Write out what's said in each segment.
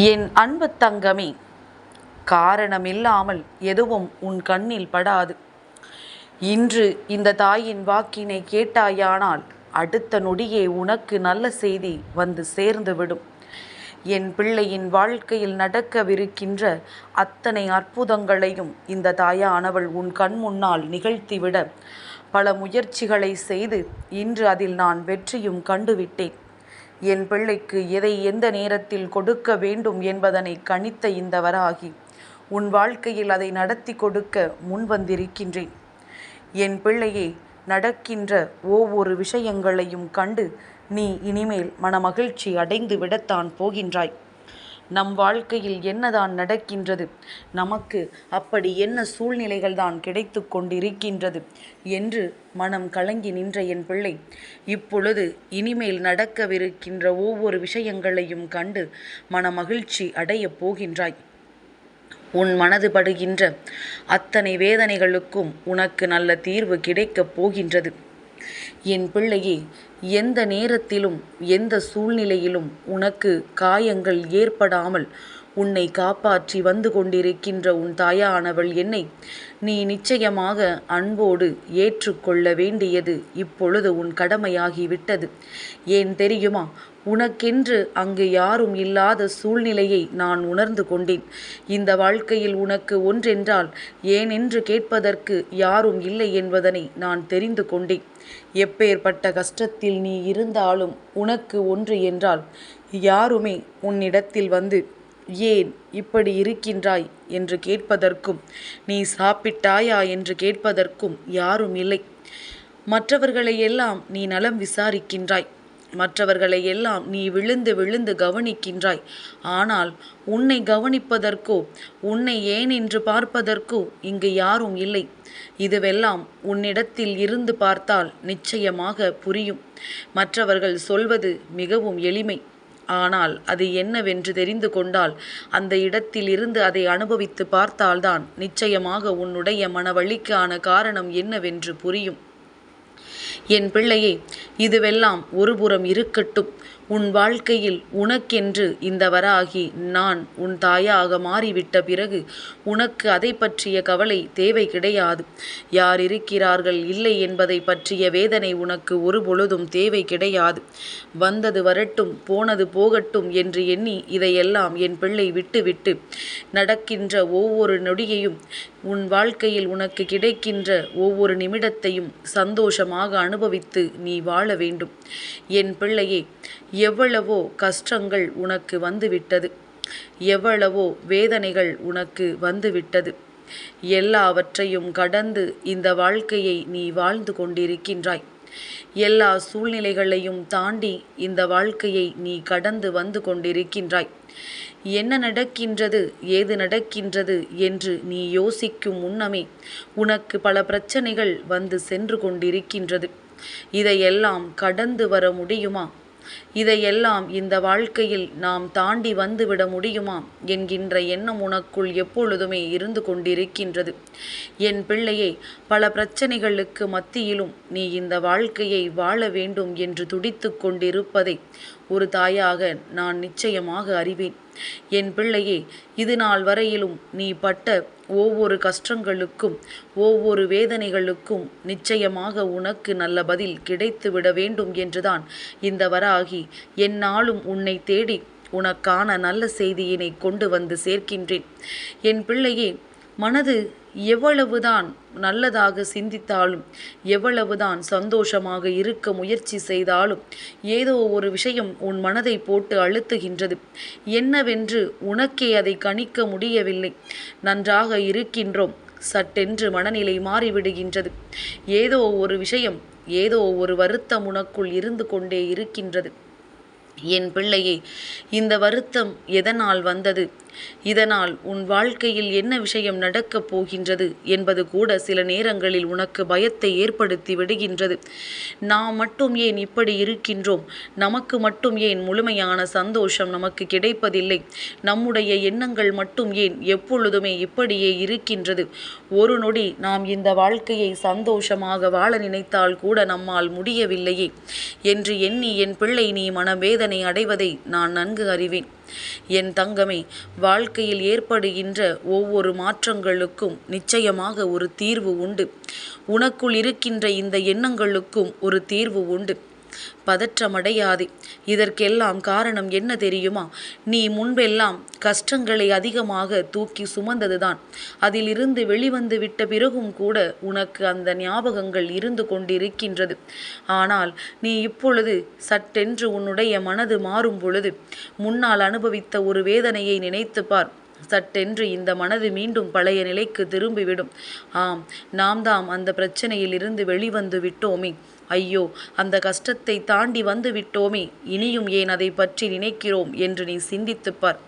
என் அன்பு தங்கமே காரணமில்லாமல் எதுவும் உன் கண்ணில் படாது. இன்று இந்த தாயின் வாக்கினை கேட்டாயானால் அடுத்த நொடியே உனக்கு நல்ல செய்தி வந்து சேர்ந்துவிடும். என் பிள்ளையின் வாழ்க்கையில் நடக்கவிருக்கின்ற அத்தனை அற்புதங்களையும் இந்த தாயானவள் உன் கண் முன்னால் நிகழ்த்திவிட பல முயற்சிகளை செய்து இன்று அதில் நான் வெற்றியும் கண்டுவிட்டேன். என் பிள்ளைக்கு எதை எந்த நேரத்தில் கொடுக்க வேண்டும் என்பதனை கணித்த இந்த வராகி உன் வாழ்க்கையில் அதை நடத்தி கொடுக்க முன்வந்திருக்கின்றேன் என் பிள்ளையே நடக்கின்ற ஒவ்வொரு விஷயங்களையும் கண்டு நீ இனிமேல் மனமகிழ்ச்சி அடைந்து விடத்தான் போகின்றாய். நம் வாழ்க்கையில் என்னதான் நடக்கின்றது? நமக்கு அப்படி என்ன சூழ்நிலைகள் தான் கிடைத்து கொண்டிருக்கின்றது? என்று மனம் கலங்கி நின்ற என் பிள்ளை இப்பொழுது இனிமேல் நடக்கவிருக்கின்ற ஒவ்வொரு விஷயங்களையும் கண்டு மனமகிழ்ச்சி அடையப் போகின்றாய். உன் மனது படுகின்ற அத்தனை வேதனைகளுக்கும் உனக்கு நல்ல தீர்வு கிடைக்கப் போகின்றது. என் பிள்ளையே எந்த நேரத்திலும் எந்த சூழ்நிலையிலும் உனக்கு காயங்கள் ஏற்படாமல் உன்னை காப்பாற்றி வந்து கொண்டிருக்கின்ற உன் தாயானவள் என்னை நீ நிச்சயமாக அன்போடு ஏற்றுக்கொள்ள வேண்டியது இப்பொழுது உன் கடமையாகிவிட்டது. ஏன் தெரியுமா? உனக்கென்று அங்கு யாரும் இல்லாத சூழ்நிலையை நான் உணர்ந்து கொண்டேன். இந்த வாழ்க்கையில் உனக்கு ஒன்றென்றால் ஏனென்று கேட்பதற்கு யாரும் இல்லை என்பதனை நான் தெரிந்து கொண்டேன். எப்பேற்பட்ட கஷ்டத்தில் நீ இருந்தாலும் உனக்கு ஒன்று என்றால் யாருமே உன்னிடத்தில் வந்து ஏன் இப்படி இருக்கின்றாய்? என்று கேட்பதற்கும் நீ சாப்பிட்டாயா? என்று கேட்பதற்கும் யாரும் இல்லை. மற்றவர்களை எல்லாம் நீ நலம் விசாரிக்கின்றாய். மற்றவர்களை எல்லாம் நீ விழுந்து விழுந்து கவனிக்கின்றாய். ஆனால் உன்னை கவனிப்பதற்கோ உன்னை ஏன் என்று பார்ப்பதற்கோ இங்கு யாரும் இல்லை. இதுவெல்லாம் உன்னிடத்தில் இருந்து பார்த்தால் நிச்சயமாக புரியும். மற்றவர்கள் சொல்வது மிகவும் எளிமை. ஆனால் அது என்னவென்று தெரிந்து கொண்டால் அந்த இடத்தில் இருந்து அதை அனுபவித்து பார்த்தால்தான் நிச்சயமாக உன்னுடைய மனவழிக்கான காரணம் என்னவென்று புரியும். என் பிள்ளையே இதுவெல்லாம் ஒருபுறம் இருக்கட்டும். உன் வாழ்க்கையில் உனக்கென்று இந்த வராகி நான் உன் தாயாக மாறிவிட்ட பிறகு உனக்கு அதை பற்றிய கவலை தேவை கிடையாது. யார் இருக்கிறார்கள் இல்லை என்பதை பற்றிய வேதனை உனக்கு ஒரு பொழுதும் தேவை கிடையாது. வந்தது வரட்டும் போனது போகட்டும் என்று எண்ணி இதையெல்லாம் என் பிள்ளை விட்டுவிட்டு நடக்கின்ற ஒவ்வொரு நொடியையும் உன் வாழ்க்கையில் உனக்கு கிடைக்கின்ற ஒவ்வொரு நிமிடத்தையும் சந்தோஷமாக அனுபவித்து நீ வாழ வேண்டும். என் பிள்ளையே எவ்வளவோ கஷ்டங்கள் உனக்கு வந்துவிட்டது. எவ்வளவோ வேதனைகள் உனக்கு வந்துவிட்டது. எல்லாவற்றையும் கடந்து இந்த வாழ்க்கையை நீ வாழ்ந்து கொண்டிருக்கின்றாய். எல்லா சூழ்நிலைகளையும் தாண்டி இந்த வாழ்க்கையை நீ கடந்து வந்து கொண்டிருக்கின்றாய். என்ன நடக்கின்றது ஏது நடக்கின்றது என்று நீ யோசிக்கும் முன்னமே உனக்கு பல பிரச்சனைகள் வந்து சென்று கொண்டிருக்கின்றது. இதையெல்லாம் கடந்து வர முடியுமா? இதையெல்லாம் இந்த வாழ்க்கையில் நாம் தாண்டி வந்துவிட முடியுமா என்கின்ற எண்ணம் உனக்குள் எப்பொழுதுமே இருந்து கொண்டிருக்கின்றது. என் பிள்ளையை பல பிரச்சனைகளுக்கு மத்தியிலும் நீ இந்த வாழ்க்கையை வாழ வேண்டும் என்று துடித்து கொண்டிருப்பதை ஒரு தாயாக நான் நிச்சயமாக அறிவேன். என் பிள்ளையே இது நாள் வரையிலும் நீ பட்ட ஒவ்வொரு கஷ்டங்களுக்கும் ஒவ்வொரு வேதனைகளுக்கும் நிச்சயமாக உனக்கு நல்ல பதில் கிடைத்துவிட வேண்டும் என்றுதான் இந்த வராகி என்னாலும் உன்னை தேடி உனக்கான நல்ல செய்தியினை கொண்டு வந்து சேர்க்கின்றேன். என் பிள்ளையே மனது எவ்வளவுதான் நல்லதாக சிந்தித்தாலும் எவ்வளவுதான் சந்தோஷமாக இருக்க முயற்சி செய்தாலும் ஏதோ ஒரு விஷயம் உன் மனதை போட்டு அழுத்துகின்றது. என்னவென்று உனக்கே அதை கணிக்க முடியவில்லை. நன்றாக இருக்கின்றோம். சட்டென்று மனநிலை மாறிவிடுகின்றது. ஏதோ ஒரு விஷயம் ஏதோ ஒரு வருத்தம் உனக்குள் இருந்து கொண்டே இருக்கின்றது. என் பிள்ளையே இந்த வருத்தம் எதனால் வந்தது? இதனால் உன் வாழ்க்கையில் என்ன விஷயம் நடக்கப் போகின்றது என்பது கூட சில நேரங்களில் உனக்கு பயத்தை ஏற்படுத்தி விடுகின்றது. நாம் மட்டும் ஏன் இப்படி இருக்கின்றோம்? நமக்கு மட்டும் ஏன் முழுமையான சந்தோஷம் நமக்கு கிடைப்பதில்லை? நம்முடைய எண்ணங்கள் மட்டும் ஏன் எப்பொழுதுமே இப்படியே இருக்கின்றது? ஒரு நொடி நாம் இந்த வாழ்க்கையை சந்தோஷமாக வாழ நினைத்தால் கூட நம்மால் முடியவில்லையே. என்று எண்ணி என் பிள்ளை நீ மனவேதனை அடைவதை நான் நன்கு அறிவேன். என் தங்கமே வாழ்க்கையில் ஏற்படுகின்ற ஒவ்வொரு மாற்றங்களுக்கும் நிச்சயமாக ஒரு தீர்வு உண்டு. உனக்குள் இருக்கின்ற இந்த எண்ணங்களுக்கும் ஒரு தீர்வு உண்டு. பதற்றமடையாதே. இதற்கெல்லாம் காரணம் என்ன தெரியுமா? நீ முன்பெல்லாம் கஷ்டங்களை அதிகமாக தூக்கி சுமந்ததுதான். அதிலிருந்து வெளிவந்து விட்ட பிறகும் கூட உனக்கு அந்த ஞாபகங்கள் இருந்து கொண்டிருக்கின்றது. ஆனால் நீ இப்பொழுது சட்டென்று உன்னுடைய மனது மாறும் பொழுது முன்னால் அனுபவித்த ஒரு வேதனையை நினைத்து பார். சட்டென்று இந்த மனது மீண்டும் பழைய நிலைக்கு திரும்பிவிடும். ஆம் நாம் தாம் அந்த பிரச்சனையில் இருந்து வெளிவந்து விட்டோமே. ஐயோ அந்த கஷ்டத்தை தாண்டி வந்து விட்டோமே. இனியும் ஏன் அதை பற்றி நினைக்கிறோம்? என்று நீ சிந்தித்துப்பார்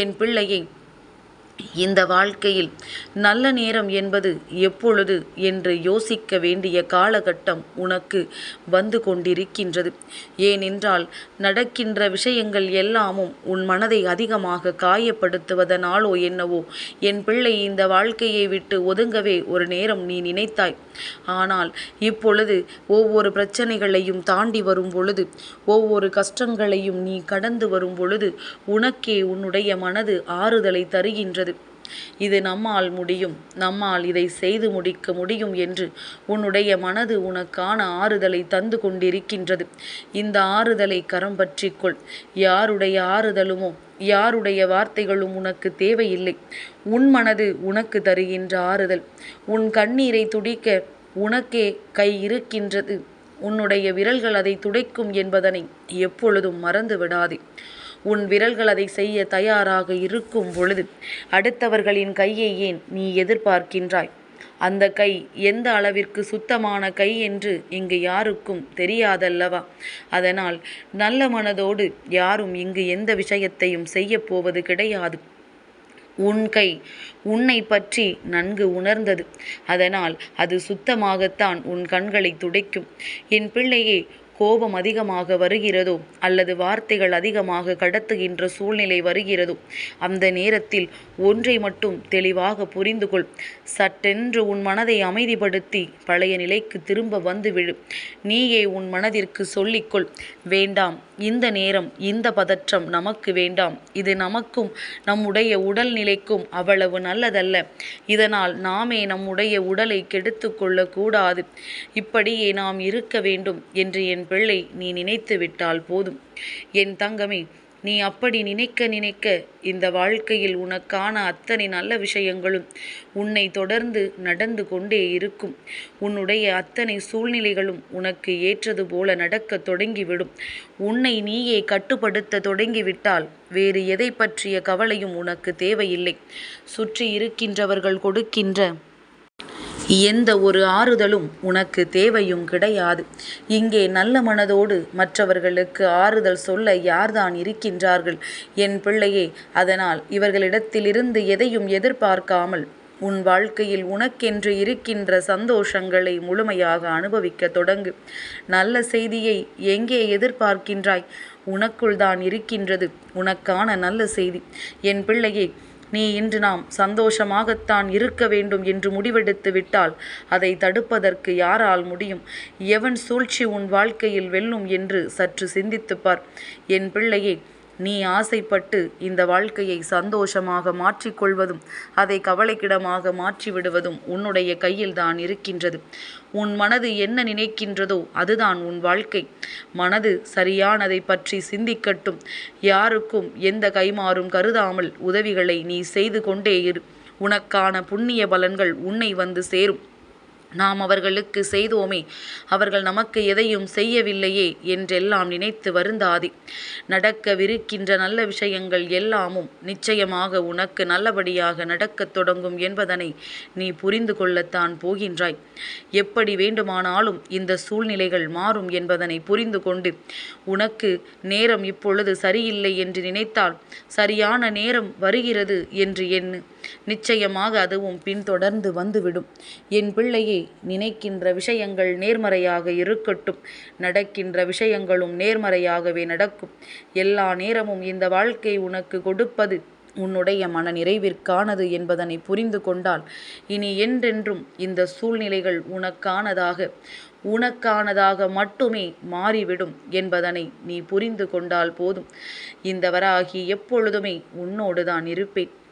என் பிள்ளையை இந்த வாழ்க்கையில் நல்ல நேரம் என்பது எப்பொழுது என்று யோசிக்க வேண்டிய காலகட்டம் உனக்கு வந்து கொண்டிருக்கின்றது. ஏனென்றால் நடக்கின்ற விஷயங்கள் எல்லாமும் உன் மனதை அதிகமாக காயப்படுத்துவதனாலோ என்னவோ என் பிள்ளை இந்த வாழ்க்கையை விட்டு ஒதுங்கவே ஒரு நேரம் நீ நினைத்தாய். ஆனால் இப்பொழுது ஒவ்வொரு பிரச்சனைகளையும் தாண்டி வரும் பொழுது ஒவ்வொரு கஷ்டங்களையும் நீ கடந்து வரும் பொழுது உனக்கே உன்னுடைய மனது ஆறுதலை தருகின்றது. இது நம்மால் முடியும் நம்மால் இதை செய்து முடிக்க முடியும் என்று உன்னுடைய மனது உனக்கான ஆறுதலை தந்து கொண்டிருக்கின்றது. இந்த ஆறுதலை கரம் பற்றிக்கொள் யாருடைய ஆறுதலுமோ யாருடைய வார்த்தைகளும் உனக்கு தேவையில்லை. உன் மனது உனக்கு தருகின்ற ஆறுதல். உன் கண்ணீரை துடிக்க உனக்கே கை இருக்கின்றது. உன்னுடைய விரல்கள் அதை துடைக்கும் என்பதனை எப்பொழுதும் மறந்து விடாதே உன் விரல்கள் அதை செய்ய தயாராக இருக்கும் பொழுது அடுத்தவர்களின் கையை ஏன் நீ எதிர்பார்க்கின்றாய்? அந்த கை எந்த அளவிற்கு சுத்தமான கை என்று இங்கு யாருக்கும் தெரியாதல்லவா? அதனால் நல்ல மனதோடு யாரும் இங்கு எந்த விஷயத்தையும் செய்யப்போவது கிடையாது. உன் கை உன்னை பற்றி நன்கு உணர்ந்தது. அதனால் அது சுத்தமாகத்தான் உன் கண்களை துடைக்கும். என் பிள்ளையே கோபம் அதிகமாக வருகிறதோ அல்லது வார்த்தைகள் அதிகமாக கடத்துகின்ற சூழ்நிலை வருகிறதோ அந்த நேரத்தில் ஒன்றை மட்டும் தெளிவாக புரிந்து கொள் சட்டென்று உன் மனதை அமைதிப்படுத்தி பழைய நிலைக்கு திரும்ப வந்துவிடு. நீயே உன் மனதிற்கு சொல்லிக்கொள். வேண்டாம் இந்த நேரம் இந்த பதற்றம் நமக்கு வேண்டாம். இது நமக்கும் நம்முடைய உடல் நிலைக்கும் அவ்வளவு நல்லதல்ல. இதனால் நாமே நம்முடைய உடலை கெடுத்து கொள்ளக்கூடாது. இப்படியே நாம் இருக்க வேண்டும் என்று என் பிள்ளை நீ நினைத்து விட்டால் போதும். என் தங்கமே நீ அப்படி நினைக்க நினைக்க இந்த வாழ்க்கையில் உனக்கான அத்தனை நல்ல விஷயங்களும் உன்னை தொடர்ந்து நடந்து கொண்டே இருக்கும். உன்னுடைய அத்தனை சூழ்நிலைகளும் உனக்கு ஏற்றது போல நடக்க தொடங்கிவிடும். உன்னை நீயே கட்டுப்படுத்த தொடங்கிவிட்டால் வேறு எதை பற்றிய கவலையும் உனக்கு தேவையில்லை. சுற்றி இருக்கின்றவர்கள் கொடுக்கின்ற எந்த ஒரு ஆறுதலும் உனக்கு தேவையும் கிடையாது. இங்கே நல்ல மனதோடு மற்றவர்களுக்கு ஆறுதல் சொல்ல யார்தான் இருக்கின்றார்கள்? என் பிள்ளையே அதனால் இவர்களிடத்திலிருந்து எதையும் எதிர்பார்க்காமல் உன் வாழ்க்கையில் உனக்கென்று இருக்கின்ற சந்தோஷங்களை முழுமையாக அனுபவிக்க தொடங்கு. நல்ல செய்தியை எங்கே எதிர்பார்க்கின்றாய்? உனக்குள் தான் இருக்கின்றது. உனக்கான நல்ல செய்தி. என் பிள்ளையே நீ இன்று நாம் சந்தோஷமாகத்தான் இருக்க வேண்டும் என்று முடிவெடுத்து விட்டால் அதை தடுப்பதற்கு யாரால் முடியும்? எவன் சூழ்ச்சி உன் வாழ்க்கையில் வெல்லும் என்று சற்று சிந்தித்துப்பார். என் பிள்ளையே நீ ஆசைப்பட்டு இந்த வாழ்க்கையை சந்தோஷமாக மாற்றிக்கொள்வதும் அதை கவலைக்கிடமாக மாற்றிவிடுவதும் உன்னுடைய கையில் தான் இருக்கின்றது. உன் மனது என்ன நினைக்கின்றதோ அதுதான் உன் வாழ்க்கை. மனது சரியானதை பற்றி சிந்திக்கட்டும். யாருக்கும் எந்த கைமாறும் கருதாமல் உதவிகளை நீ செய்து கொண்டே இரு. உனக்கான புண்ணிய பலன்கள் உன்னை வந்து சேரும். நாம் அவர்களுக்கு செய்தோமே அவர்கள் நமக்கு எதையும் செய்யவில்லையே என்றெல்லாம் நினைத்து வருந்தாதே. நடக்கவிருக்கின்ற நல்ல விஷயங்கள் எல்லாமும் நிச்சயமாக உனக்கு நல்லபடியாக நடக்கத் தொடங்கும் என்பதனை நீ புரிந்து கொள்ளத்தான் போகின்றாய். எப்படி வேண்டுமானாலும் இந்த சூழ்நிலைகள் மாறும் என்பதனை புரிந்து கொண்டு உனக்கு நேரம் இப்பொழுது சரியில்லை என்று நினைத்தால் சரியான நேரம் வருகிறது என்று எண்ணு. நிச்சயமாக அதுவும் பின்தொடர்ந்து வந்துவிடும். என் பிள்ளையே நினைக்கின்ற விஷயங்கள் நேர்மறையாக இருக்கட்டும். நடக்கின்ற விஷயங்களும் நேர்மறையாகவே நடக்கும். எல்லா நேரமும் இந்த வாழ்க்கை உனக்கு கொடுப்பது உன்னுடைய மன நிறைவிற்கானது என்பதனை புரிந்து கொண்டால் இனி என்றென்றும் இந்த சூழ்நிலைகள் உனக்கானதாக உனக்கானதாக மட்டுமே மாறிவிடும் என்பதனை நீ புரிந்து கொண்டால் போதும். இந்த வராகி எப்பொழுதுமே உன்னோடு தான் இருப்பேன்.